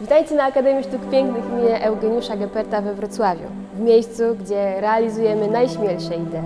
Witajcie na Akademii Sztuk Pięknych im. Eugeniusza Geperta we Wrocławiu, w miejscu, gdzie realizujemy najśmielsze idee.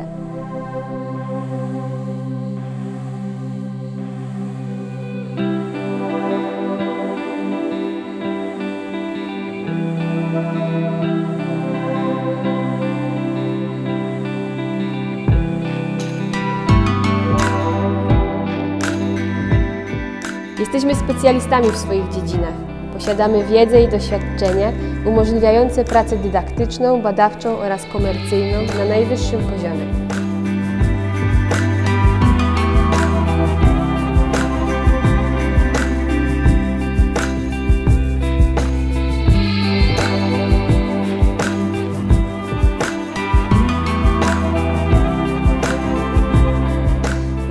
Jesteśmy specjalistami w swoich dziedzinach. Posiadamy wiedzę i doświadczenie umożliwiające pracę dydaktyczną, badawczą oraz komercyjną na najwyższym poziomie.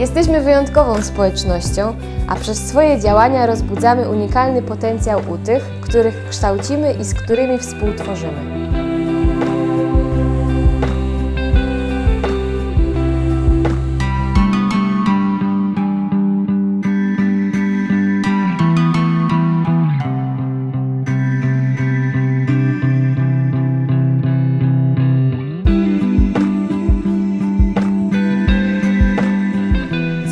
Jesteśmy wyjątkową społecznością, a przez swoje działania rozbudzamy unikalny potencjał u tych, których kształcimy i z którymi współtworzymy.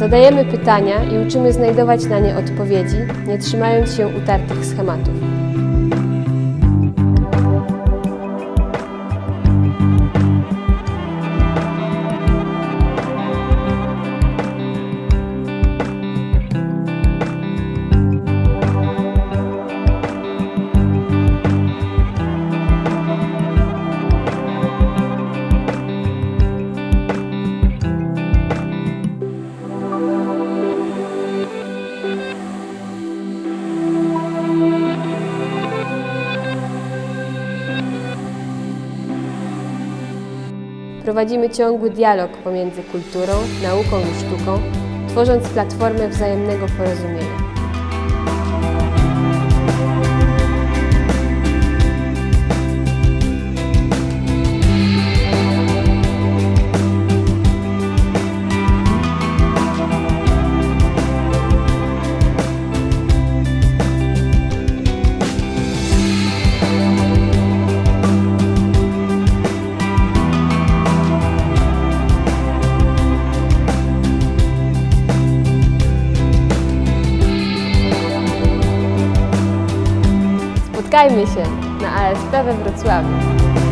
Zadajemy pytania i uczymy znajdować na nie odpowiedzi, nie trzymając się utartych schematów. Prowadzimy ciągły dialog pomiędzy kulturą, nauką i sztuką, tworząc platformę wzajemnego porozumienia. Spotkajmy się na ASP we Wrocławiu.